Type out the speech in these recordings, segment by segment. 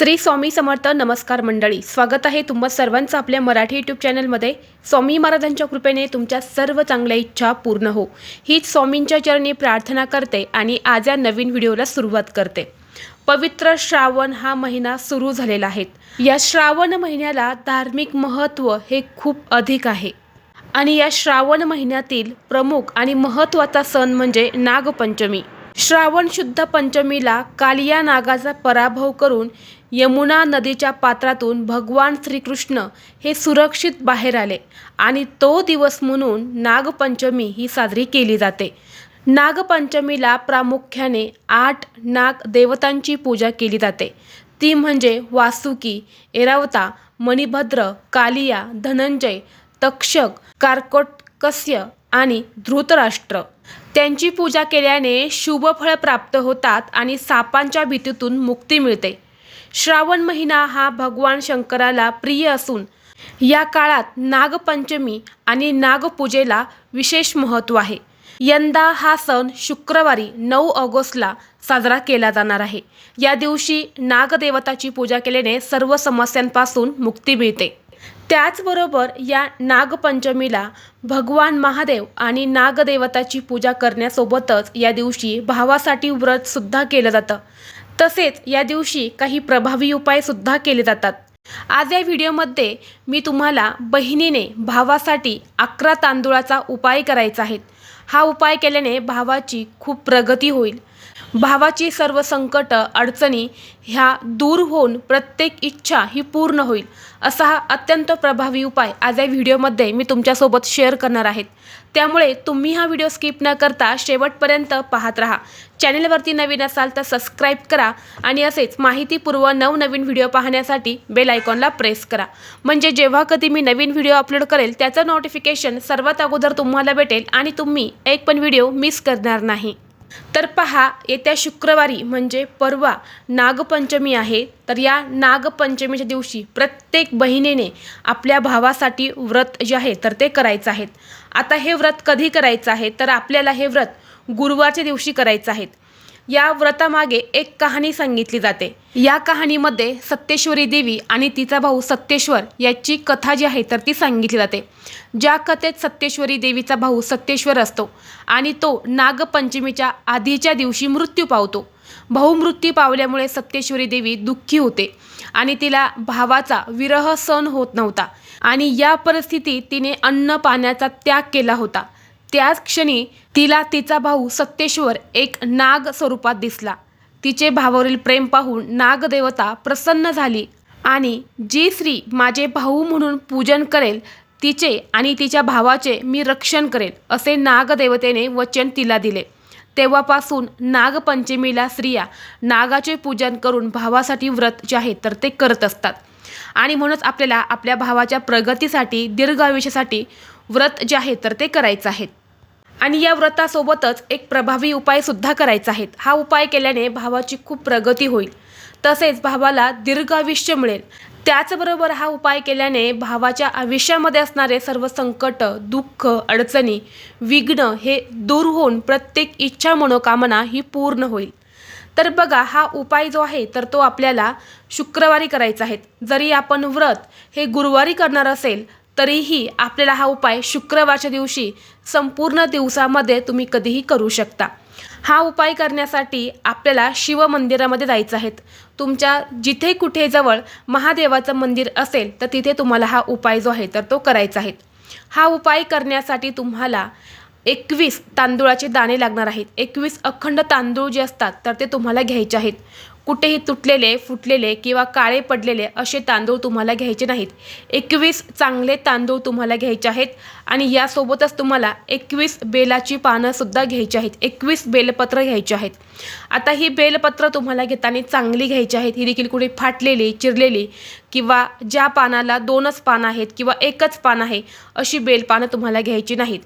श्री स्वामी समर्थ नमस्कार मंडळी. स्वागत आहे तुम्हा सर्वांचं आपल्या मराठी यूट्यूब चॅनलमध्ये स्वामी महाराजांच्या कृपेने तुमच्या सर्व चांगल्या इच्छा पूर्ण हो. हीच स्वामींच्या चरणी प्रार्थना करते आणि आज या नवीन व्हिडिओला सुरुवात करते. पवित्र श्रावण हा महिना सुरू झालेला आहे. या श्रावण महिन्याला धार्मिक महत्त्व हे खूप अधिक आहे. आणि या श्रावण महिन्यातील प्रमुख आणि महत्त्वाचा सण म्हणजे नागपंचमी. श्रावण शुद्ध पंचमीला कालिया नागाचा पराभव करून यमुना नदीच्या पात्रातून भगवान श्रीकृष्ण हे सुरक्षित बाहेर आले आणि तो दिवस म्हणून नागपंचमी ही साजरी केली जाते. नागपंचमीला प्रामुख्याने आठ नाग देवतांची पूजा केली जाते. ती म्हणजे वासुकी एरावता मणिभद्र कालिया धनंजय तक्षक कारकोटकस्य आणि धृतराष्ट्र. त्यांची पूजा केल्याने शुभफळ प्राप्त होतात आणि सापांच्या भीतीतून मुक्ती मिळते. श्रावण महिना हा भगवान शंकराला प्रिय असून या काळात नागपंचमी आणि नागपूजेला विशेष महत्त्व आहे. यंदा हा सण शुक्रवारी नऊ ऑगस्टला साजरा केला जाणार आहे. या दिवशी नागदेवताची पूजा केल्याने सर्व समस्यांपासून मुक्ती मिळते. त्याचबरोबर या नागपंचमीला भगवान महादेव आणि नागदेवताची पूजा करण्यासोबतच या दिवशी भावासाठी व्रतसुद्धा केलं जातं. तसेच या दिवशी काही प्रभावी उपायसुद्धा केले जातात. आज या व्हिडिओमध्ये मी तुम्हाला बहिणीने भावासाठी अकरा तांदूळाचा उपाय करायचा आहे. हा उपाय केल्याने भावाची खूप प्रगती होईल. भावाची सर्व संकट अडचणी ह्या दूर होऊन प्रत्येक इच्छा ही पूर्ण होईल असा हा अत्यंत प्रभावी उपाय आज या व्हिडिओमध्ये मी तुमच्यासोबत शेअर करणार आहेत त्यामुळे तुम्ही हा व्हिडिओ स्किप न करता शेवटपर्यंत पाहत राहा. चॅनलवरती नवीन असाल तर सबस्क्राईब करा आणि असेच माहितीपूर्व नवनवीन व्हिडिओ पाहण्यासाठी बेल आयकॉनला प्रेस करा. म्हणजे जेव्हा कधी मी नवीन व्हिडिओ अपलोड करेल त्याचं नोटिफिकेशन सर्वात अगोदर तुम्हाला भेटेल आणि तुम्ही एक पण व्हिडिओ मिस करणार नाही. तर पहा येत्या शुक्रवारी म्हणजे परवा नागपंचमी आहे तर या नागपंचमीच्या दिवशी प्रत्येक बहिणीने आपल्या भावासाठी व्रत जे आहे तर ते करायचं आहेत. आता हे व्रत कधी करायचं आहे? तर आपल्याला हे व्रत गुरुवारच्या दिवशी करायचं आहेत. या व्रतामागे एक कहाणी सांगितली जाते. या कहाणीमध्ये सत्येश्वरी देवी आणि तिचा भाऊ सत्येश्वर याची कथा जी आहे तर ती सांगितली जाते. ज्या कथेत सत्येश्वरी देवीचा भाऊ सत्येश्वर असतो आणि तो नागपंचमीच्या आधीच्या दिवशी मृत्यू पावतो. भाऊ मृत्यू पावल्यामुळे सत्येश्वरी देवी दुःखी होते आणि तिला भावाचा विरह सण होत नव्हता आणि या परिस्थितीत तिने अन्न पाण्याचा त्याग केला होता. त्याच क्षणी तिला तिचा भाऊ सत्येश्वर एक नाग स्वरूपात दिसला. तिचे भावावरील प्रेम पाहून नागदेवता प्रसन्न झाली आणि जी स्त्री माझे भाऊ म्हणून पूजन करेल तिचे आणि तिच्या भावाचे मी रक्षण करेल असे नागदेवतेने वचन तिला दिले. तेव्हापासून नागपंचमीला स्त्रिया नागाचे पूजन करून भावासाठी व्रत जे आहे तर ते करत असतात. आणि म्हणूनच आपल्याला आपल्या भावाच्या प्रगतीसाठी दीर्घ आयुष्यासाठी व्रत जे आहे तर ते करायचं आहे. आणि या व्रतासोबतच एक प्रभावी उपायसुद्धा करायचा आहे. हा उपाय केल्याने भावाची खूप प्रगती होईल. तसेच भावाला दीर्घ आयुष्य मिळेल. त्याचबरोबर हा उपाय केल्याने भावाच्या आयुष्यामध्ये असणारे सर्व संकट दुःख अडचणी विघ्न हे दूर होऊन प्रत्येक इच्छा मनोकामना ही पूर्ण होईल. तर बघा हा उपाय जो आहे तर तो आपल्याला शुक्रवारी करायचा आहे. जरी आपण व्रत हे गुरुवारी करणार असेल तरीही आपल्याला हा उपाय शुक्रवारच्या दिवशी संपूर्ण दिवसामध्ये तुम्ही कधीही करू शकता. हा उपाय करण्यासाठी आपल्याला शिवमंदिरामध्ये जायचं आहे. तुमच्या जिथे कुठे जवळ महादेवाचं मंदिर असेल तर तिथे तुम्हाला हा उपाय जो आहे तर तो करायचा आहे. हा उपाय करण्यासाठी तुम्हाला एकवीस तांदूळाचे दाणे लागणार आहेत. एकवीस अखंड तांदूळ जे असतात तर ते तुम्हाला घ्यायचे आहेत. कुठेही तुटलेले फुटलेले किंवा काळे पडलेले असे तांदूळ तुम्हाला घ्यायचे नाहीत. एकवीस चांगले तांदूळ तुम्हाला घ्यायचे आहेत आणि यासोबतच तुम्हाला एकवीस बेलाची पानंसुद्धा घ्यायची आहेत. एकवीस बेलपत्र घ्यायची आहेत. आता ही बेलपत्र तुम्हाला घेताना चांगली घ्यायची आहेत. ही देखील कुठे फाटलेली चिरलेली किंवा ज्या पानाला दोनच पानं आहेत किंवा एकच पान आहे अशी बेलपानं तुम्हाला घ्यायची नाहीत.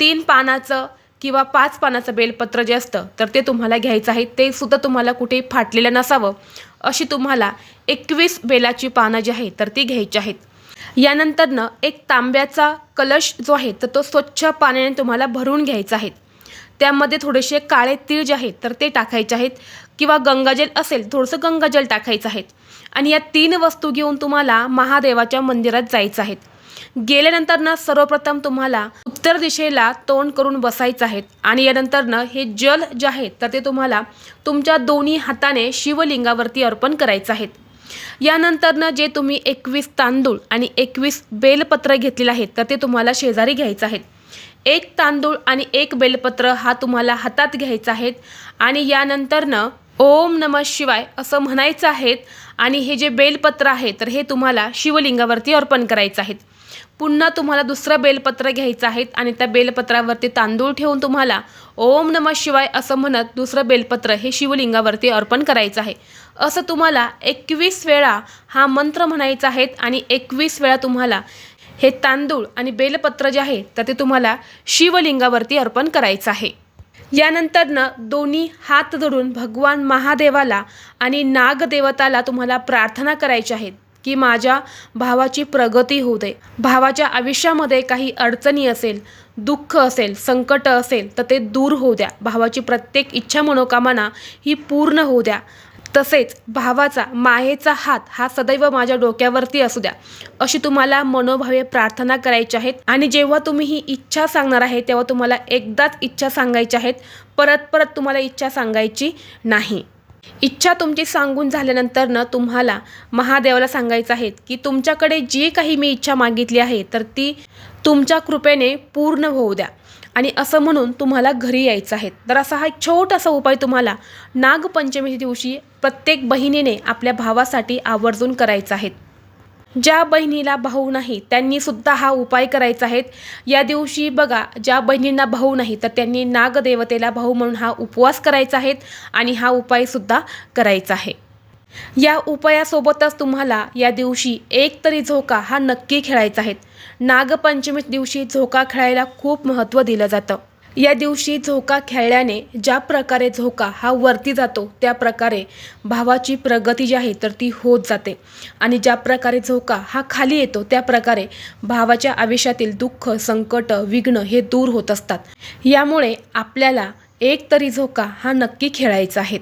तीन पानाचं किंवा पाच पानाचं बेलपत्र जे असतं तर ते तुम्हाला घ्यायचं आहे. ते सुद्धा तुम्हाला कुठे फाटलेलं नसावं. अशी तुम्हाला एकवीस बेलाची पानं जी आहेत तर ती घ्यायची आहेत. यानंतरनं एक तांब्याचा कलश जो आहे तर तो स्वच्छ पाण्याने तुम्हाला भरून घ्यायचा आहे. त्यामध्ये थोडेसे काळे तीळ जे आहेत तर ते टाकायचे आहेत. किंवा गंगाजल असेल थोडंसं गंगाजल टाकायचं आहे. आणि या तीन वस्तू घेऊन तुम्हाला महादेवाच्या मंदिरात जायचं आहे. गेल्यानंतर ना सर्वप्रथम तुम्हाला उत्तर दिशेला तोंड करून बसायचं आहे. आणि यानंतर ना हे जल जे आहे तर ते तुम्हाला तुमच्या दोन्ही हाताने शिवलिंगावरती अर्पण करायचं आहे. यानंतरनं जे तुम्ही एकवीस तांदूळ आणि एकवीस बेलपत्र घेतलेलं आहेत तर ते तुम्हाला शेजारी घ्यायचं आहेत एक तांदूळ आणि एक बेलपत्र हा तुम्हाला हातात घ्यायचा आहेत आणि यानंतरनं ओम नम शिवाय असं म्हणायचं आहेत आणि हे जे बेलपत्र आहे तर हे तुम्हाला शिवलिंगावरती अर्पण करायचं आहेत पुन्हा तुम्हाला दुसरं बेलपत्र घ्यायचं आहे आणि त्या बेलपत्रावरती तांदूळ ठेवून तुम्हाला ओम नम शिवाय असं म्हणत दुसरं बेलपत्र हे शिवलिंगावरती अर्पण करायचं आहे. असं तुम्हाला एकवीस वेळा हा मंत्र म्हणायचा आहे आणि एकवीस वेळा तुम्हाला हे तांदूळ आणि बेलपत्र जे आहे तर ते तुम्हाला शिवलिंगावरती अर्पण करायचं आहे. यानंतरनं दोन्ही हात जोडून भगवान महादेवाला आणि नागदेवताला तुम्हाला प्रार्थना करायची आहेत की माझ्या भावाची प्रगती होऊ दे. भावाच्या आयुष्यामध्ये काही अडचणी असेल दुःख असेल संकट असेल तर ते दूर होऊ द्या. भावाची प्रत्येक इच्छा मनोकामना ही पूर्ण होऊ द्या. तसेच भावाचा मायेचा हात हा सदैव माझ्या डोक्यावरती असू द्या. अशी तुम्हाला मनोभावे प्रार्थना करायची आहेत आणि जेव्हा तुम्ही ही इच्छा सांगणार आहे तेव्हा तुम्हाला एकदाच इच्छा सांगायची आहेत. परत परत तुम्हाला इच्छा सांगायची नाही. इच्छा तुमची सांगून झाल्यानंतरनं तुम्हाला महादेवाला सांगायचं आहे की तुमच्याकडे जी काही मी इच्छा मागितली आहे तर ती तुमच्या कृपेने पूर्ण होऊ द्या. आणि असं म्हणून तुम्हाला घरी यायचं आहे. तर असा हा एक छोटासा उपाय तुम्हाला नागपंचमीच्या दिवशी प्रत्येक बहिणीने आपल्या भावासाठी आवर्जून करायचा आहे. ज्या बहिणीला भाऊ नाही त्यांनी सुद्धा हा उपाय करायचा आहे. या दिवशी बघा ज्या बहिणींना भाऊ नाही तर त्यांनी नागदेवतेला भाऊ म्हणून हा उपवास करायचा आहे आणि हा उपायसुद्धा करायचा आहे. या उपायासोबतच तुम्हाला या दिवशी एक तरी झोका हा नक्की खेळायचा आहे. नागपंचमी दिवशी झोका खेळायला खूप महत्त्व दिलं जातं. या दिवशी झोका खेळल्याने ज्या प्रकारे झोका हा वरती जातो त्या प्रकारे भावाची प्रगती जी आहे तर ती होत जाते. आणि ज्या प्रकारे झोका हा खाली येतो त्या प्रकारे भावाच्या आयुष्यातील दुःख संकट विघ्न हे दूर होत असतात. यामुळे आपल्याला एक तरी झोका हा नक्की खेळायचा आहे.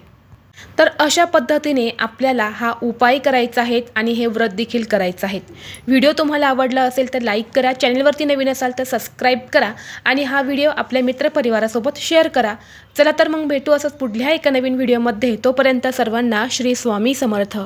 तर अशा पद्धतीने आपल्याला हा उपाय करायचा आहे आणि हे व्रत देखील करायचं आहे व्हिडिओ तुम्हाला आवडला असेल तर लाईक करा चॅनलवरती नवीन असाल तर सबस्क्राईब करा आणि हा व्हिडिओ आपल्या मित्रपरिवारासोबत शेअर करा. चला तर मग भेटू असंच पुढल्या एका नवीन व्हिडिओमध्ये. तोपर्यंत सर्वांना श्री स्वामी समर्थ.